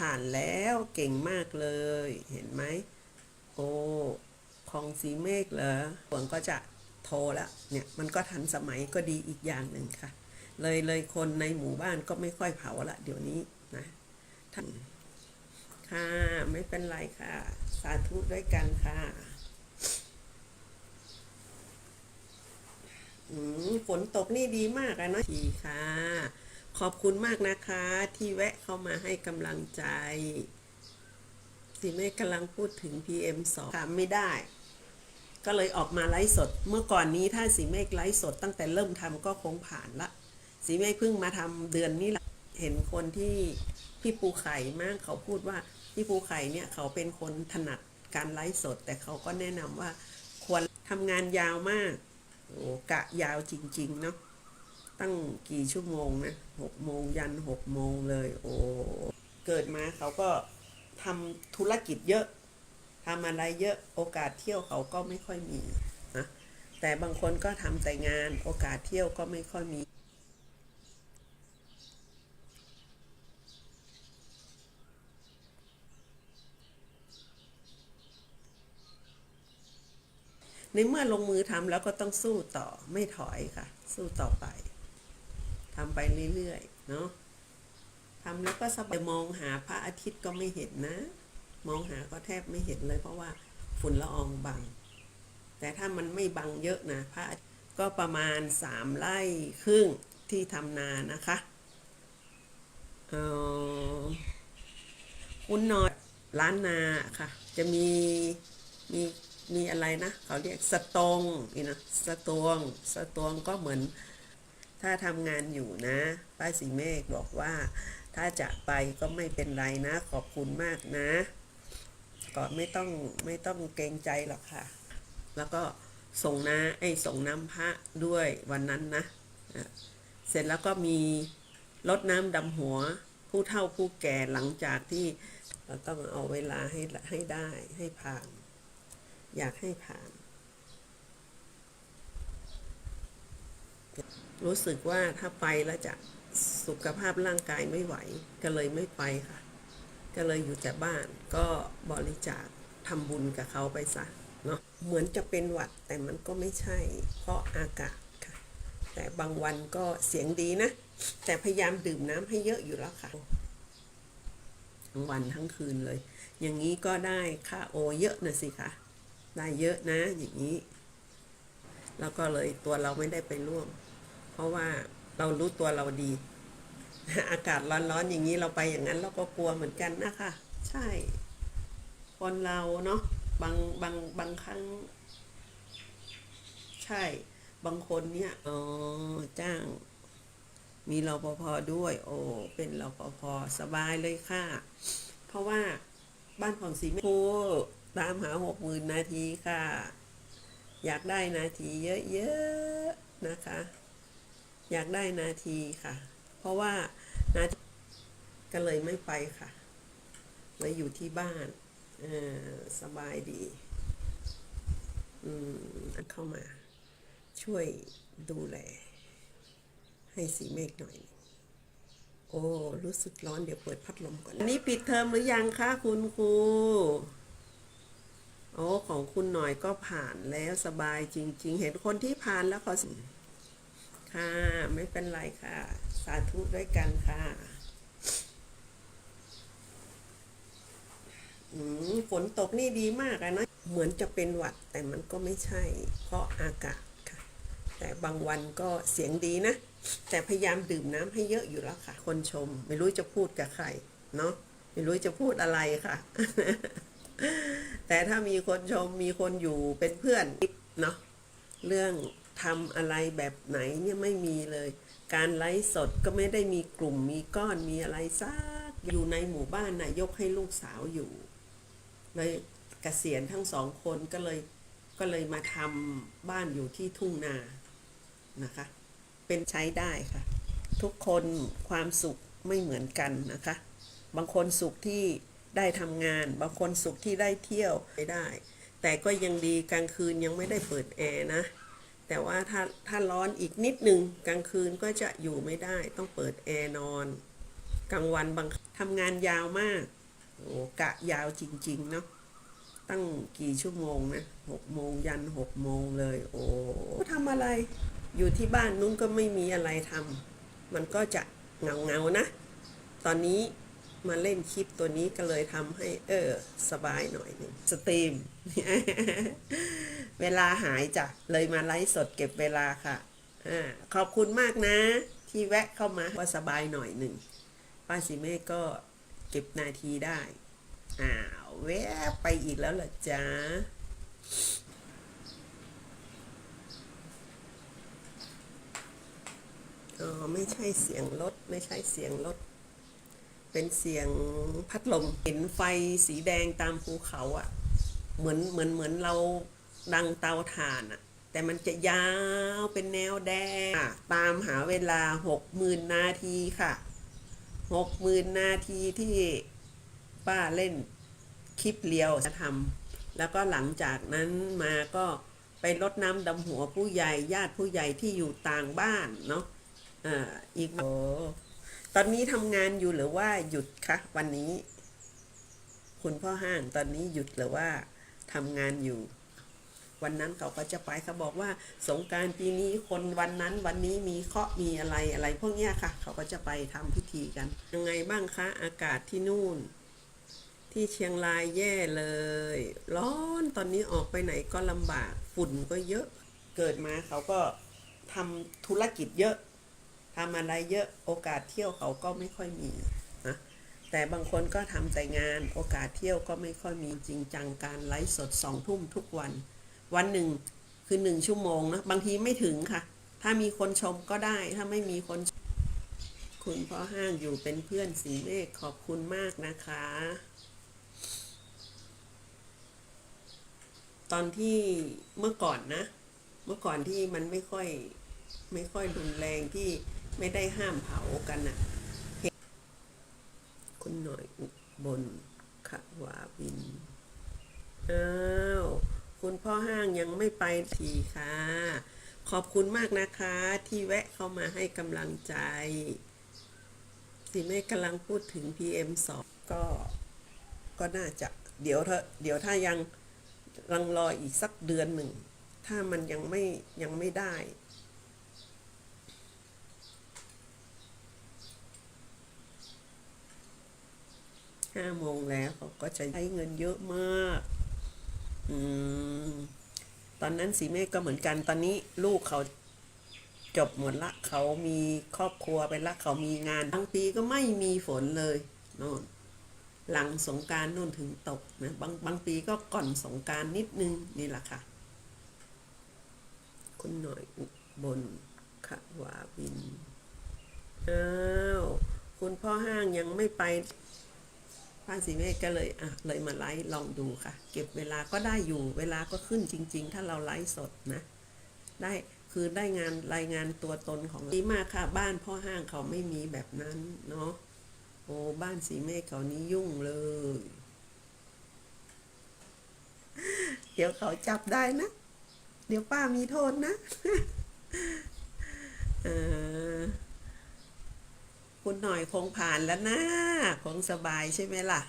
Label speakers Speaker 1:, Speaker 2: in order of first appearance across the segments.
Speaker 1: ผ่านแล้วเก่งมากเลย เห็นไหมโอ้คลองสีเมฆเหรอหวงก็จะโทรแล้วเนี่ยมันก็ทันสมัยก็ดีอีกอย่างหนึ่งค่ะ เลยเลยคนในหมู่บ้านก็ไม่ค่อยเผาละเดี๋ยวนี้นะท่านค่ะไม่เป็นไรค่ะ สาธุด้วยกันค่ะฝนตกนี่ดีมากอะเนาะทีค่ะ ขอบคุณมากนะคะ ที่แวะเข้ามาให้กำลังใจสีเมฆกำลังพูดถึง PM 2ค่ะไม่ได้ ก็เลยออกมาไลฟ์สด เมื่อก่อนนี้ถ้าสีเมฆไลฟ์สดตั้งแต่เริ่มทำก็คงผ่านละ สีเมฆเพิ่งมาทำเดือนนี้ละเห็นคนที่พี่ปูไข่มากเขาพูดว่าพี่ปูไข่เนี่ยเขาเป็นคนถนัดการไลฟ์สด แต่เขาก็แนะนำว่าควรทำงานยาวมาก โอ้กะยาวจริง ๆ เนาะตั้งกี่ชั่วโมงนะ หกโมงยันหกโมงเลย โอ้เกิดมาเขาก็ทำธุรกิจเยอะทำอะไรเยอะโอกาสเที่ยวเขาก็ไม่ค่อยมีนะแต่บางคนก็ทำแต่งานโอกาสเที่ยวก็ไม่ค่อยมีในเมื่อลงมือทำแล้วก็ต้องสู้ต่อไม่ถอยค่ะ สู้ต่อไป ทำไปเรื่อยๆเนาะทำแล้วก็สบายมองหาพระอาทิตย์ก็ไม่เห็นนะ มองหาก็แทบไม่เห็นเลย เพราะว่าฝุ่นละอองบัง แต่ถ้ามันไม่บังเยอะนะพระก็ประมาณสามไร่ครึ่งที่ทำนานะคะออคุณนอยร้านนาค่ะ จะมีมีมีอะไรนะ เขาเรียกสตองนี่นะสตวงสตวงก็เหมือน ถ้าทำงานอยู่นะ ป้าสีเมฆบอกว่า ถ้าจะไปก็ไม่เป็นไรนะ ขอบคุณมากนะ ก็ไม่ต้องไม่ต้องเกรงใจหรอกค่ะ แล้วก็ส่งน้าไอ้ส่งน้ำพระด้วยวันนั้นนะอะเสร็จแล้วก็มีรดน้ำดำหัว ผู้เฒ่าผู้แก่หลังจากที่เราต้องเอาเวลาให้ให้ได้ให้ผ่าน อยากให้ผ่าน รู้สึกว่าถ้าไปแล้วจะสุขภาพร่างกายไม่ไหว ก็เลยไม่ไปค่ะ ก็เลยอยู่แต่บ้านก็บริจาคทำบุญกับเขาไปซะเนาะเหมือนจะเป็นหวัดแต่มันก็ไม่ใช่ เพราะอากาศค่ะ แต่บางวันก็เสียงดีนะ แต่พยายามดื่มน้ำให้เยอะอยู่แล้วค่ะทั้งวันทั้งคืนเลย อย่างนี้ก็ได้ค่าโอเยอะนะสิคะได้เยอะนะ อย่างนี้ แล้วก็เลยตัวเราไม่ได้ไปร่วม ราะว่าเรารู้ตัวเราดี อากาศร้อนๆอย่างนี้เราไปอย่างนั้น เราก็กลัวเหมือนกันนะคะ ใช่ คนเราเนาะบางบางบางครั้ง ใช่ บางคนเนี่ยอ๋อจ้าง มีรปภด้วย โอ้เป็นรปภสบายเลยค่ะ เพราะว่าบ้านของสีเมฆตามหาหกหมื่นนาทีค่ะ อยากได้นาทีเยอะๆนะคะ อยากได้นาทีค่ะ เพราะว่านาทีก็เลยไม่ไปค่ะเลยอยู่ที่บ้านสบายดีอืมเข้ามา ช่วยดูแล ให้สีเมฆหน่อย โอ้ รู้สึกร้อนเดี๋ยวเปิดพัดลมก่อน อันนี้ปิดเทอมหรือยังคะคุณครูโอ้ของคุณหน่อยก็ผ่านแล้วสบายจริง ๆ เห็นคนที่ผ่านแล้วเขา ค่ะ ไม่เป็นไรค่ะ สาธุด้วยกันค่ะฝนตกนี่ดีมากอะนะเหมือนจะเป็นหวัดแต่มันก็ไม่ใช่ เพราะอากาศค่ะ แต่บางวันก็เสียงดีนะ แต่พยายามดื่มน้ำให้เยอะอยู่แล้วค่ะ คนชม ไม่รู้จะพูดกับใครเนาะไม่รู้จะพูดอะไรค่ะ แต่ถ้ามีคนชมมีคนอยู่เป็นเพื่อนเนาะเรื่อง ทำอะไรแบบไหนเนี่ยไม่มีเลย การไลฟ์สดก็ไม่ได้มีกลุ่มมีก้อนมีอะไรซักอยู่ในหมู่บ้านนายกให้ลูกสาวอยู่เลยเกษียณทั้งสองคนก็เลยก็เลยมาทำบ้านอยู่ที่ทุ่งนานะคะ เป็นใช้ได้ค่ะ ทุกคนความสุขไม่เหมือนกันนะคะ บางคนสุขที่ได้ทำงาน บางคนสุขที่ได้เที่ยวไม่ได้ แต่ก็ยังดีกลางคืนยังไม่ได้เปิดแอร์นะ แต่ว่าถ้าถ้าร้อนอีกนิดนึงกลางคืนก็จะอยู่ไม่ได้ ต้องเปิดแอร์นอน กลางวันบางทำงานยาวมากโอ้กะยาวจริง ๆ เนาะตั้งกี่ชั่วโมงนะหกโมงยันหกโมงเลย โอ้ทำอะไร อยู่ที่บ้านนุ้งก็ไม่มีอะไรทำมันก็จะเงาเงาๆนะ ตอนนี้มาเล่นคลิปตัวนี้ก็เลยทำให้เออ สบายหน่อยหนึ่งสตรีม เวลาหายจ้ะเลยมาไลฟ์สดเก็บเวลาค่ะอ่าขอบคุณมากนะ ที่แวะเข้ามาว่าสบายหน่อยหนึ่งป้าสีเมฆก็เก็บนาทีได้อ้าวแวะไปอีกแล้วเหรอจ๊ะอ๋อไม่ใช่เสียงรถไม่ใช่เสียงรถเป็นเสียงพัดลมเห็นไฟสีแดงตามภูเขาอะ่ะ เหมือนเหมือนเหมือนเรา ดังเตาถ่านอะ่ะแต่มันจะยาวเป็นแนวแดง ตามหาเวลาหกหมื่นนาทีค่ะหกหมื่นนาทีที่ป้าเล่นคลิปเลียวจะทำแล้วก็หลังจากนั้นมาก็ไปรดน้ำดำหัวผู้ใหญ่ญาติผู้ใหญ่ที่อยู่ต่างบ้านเนาะอ่าอีกโอ้ตอนนี้ทำงานอยู่หรือว่าหยุดคะวันนี้ คุณพ่อห้างตอนนี้หยุดหรือว่าทำงานอยู่ วันนั้นเขาก็จะไปเขาบอกว่าสงการปีนี้คนวันนั้นวันนี้มีเคราะห์มีอะไรอะไรพวกเนี้ยค่ะ เขาก็จะไปทำพิธีกัน ยังไงบ้างคะอากาศที่นู่น ที่เชียงรายแย่เลย ร้อนตอนนี้ออกไปไหนก็ลำบากฝุ่นก็เยอะเกิดมาเขาก็ทำธุรกิจเยอะทำอะไรเยอะโอกาสเที่ยวเขาก็ไม่ค่อยมีนะแต่บางคนก็ทำแต่งานโอกาสเที่ยวก็ไม่ค่อยมีจริงจังการไลฟ์สดสองทุ่มทุกวัน วันหนึ่งคือหนึ่งชั่วโมงนะบางทีไม่ถึงค่ะ ถ้ามีคนชมก็ได้ถ้าไม่มีคนคุณพ่อห้างอยู่เป็นเพื่อนสีเมฆขอบคุณมากนะคะ ตอนที่เมื่อก่อนนะ เมื่อก่อนที่มันไม่ค่อยไม่ค่อยรุนแรงที่ไม่ได้ห้ามเผากันน่ะเห็นคุณหน่อยอุบนขวาบิน อ้าว คุณพ่อห้างยังไม่ไปทีค่ะ ขอบคุณมากนะคะที่แวะเข้ามาให้กำลังใจ สิแม่กำลังพูดถึง PM 2ก็ ก็น่าจะเดี๋ยวเถอะเดี๋ยวถ้ายังลังรออีกสักเดือนหนึ่ง ถ้ามันยังไม่ยังไม่ได้ห้าโมงแล้วเขาก็จะใช้เงินเยอะมาก อืมตอนนั้นสีเมฆก็เหมือนกัน ตอนนี้ลูกเขาจบหมดละ เขามีครอบครัวไปละ เขามีงานทั้งปีก็ไม่มีฝนเลยโน่นหลังสงการนู่นถึงตกนะบางบางปีก็ก่อนสงการนิดนึงนี่แหละค่ะ คุณหน่อยอุบนขวาบิน อ้าว คุณพ่อห้างยังไม่ไป ป้าสีเมฆก็เลยอะเลยมาไลฟ์ลองดูค่ะ เก็บเวลาก็ได้อยู่เวลาก็ขึ้นจริง ๆ ถ้าเราไลฟ์สดนะ ได้คือได้งานรายงานตัวตนของดีมากค่ะ บ้านพ่อห้างเขาไม่มีแบบนั้นเนาะโอ้บ้านสีเมฆเขานี่ยุ่งเลย เดี๋ยวเขาจับได้นะ เดี๋ยวป้ามีโทษนะ เออ คุณหน่อยคงผ่านแล้วนะคงสบายใช่ไหมล่ะ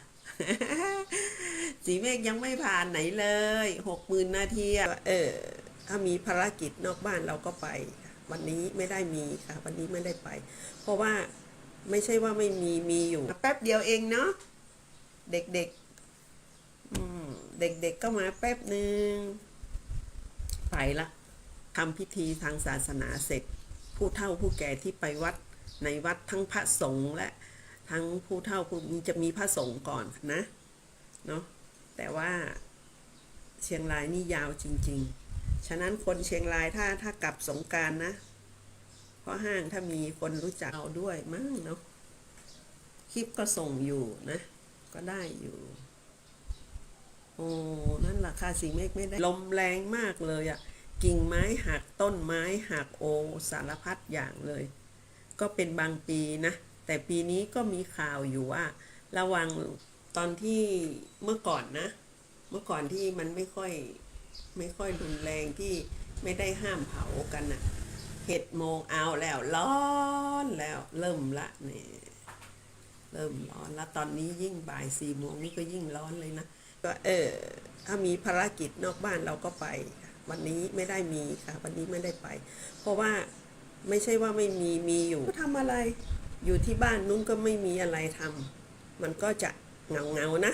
Speaker 1: สีเมฆยังไม่ผ่านไหนเลยหกหมื่นนาทีเออถ้ามีภารกิจนอกบ้านเราก็ไป วันนี้ไม่ได้มีค่ะ วันนี้ไม่ได้ไป เพราะว่าไม่ใช่ว่าไม่มีมีอยู่ แป๊บเดียวเองเนาะเด็กๆเด็กๆก็มาแป๊บหนึ่งไปละทำพิธีทางศาสนาเสร็จ ผู้เฒ่าผู้แก่ที่ไปวัด ในวัดทั้งพระสงฆ์และทั้งผู้เฒ่าผู้จะมีพระสงฆ์ก่อนนะเนาะแต่ว่าเชียงรายนี่ยาวจริง ๆ ฉะนั้นคนเชียงรายถ้าถ้ากลับสงการนะ เพราะห้างถ้ามีคนรู้จักเราด้วยมั้งเนาะคลิปก็ส่งอยู่นะ ก็ได้อยู่ โอ้นั่นแหละค่ะสีเมฆไม่ได้ ลมแรงมากเลยอะกิ่งไม้หักต้นไม้หักโอสารพัดอย่างเลย ก็เป็นบางปีนะ แต่ปีนี้ก็มีข่าวอยู่ว่า ระวังตอนที่เมื่อก่อนนะ เมื่อก่อนที่มันไม่ค่อยไม่ค่อยรุนแรงที่ไม่ได้ห้ามเผากันนะเห็ดโมงเอาแล้วร้อนแล้วเริ่มละเนี่ยเริ่มร้อนแล้วตอนนี้ยิ่งบ่ายสี่โมงนี่ก็ยิ่งร้อนเลยนะก็เออถ้ามีภารกิจนอกบ้านเราก็ไป วันนี้ไม่ได้มีค่ะ วันนี้ไม่ได้ไป เพราะว่า ไม่ใช่ว่าไม่มีมีอยู่ก็ทำอะไร อยู่ที่บ้านนุ้นก็ไม่มีอะไรทำมันก็จะเงาเงาๆนะ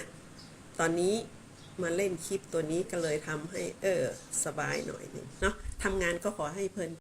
Speaker 1: ตอนนี้มาเล่นคลิปตัวนี้ก็เลยทำให้เออสบายหน่อยหนึ่งเนาะทำงานก็ขอให้เพลิน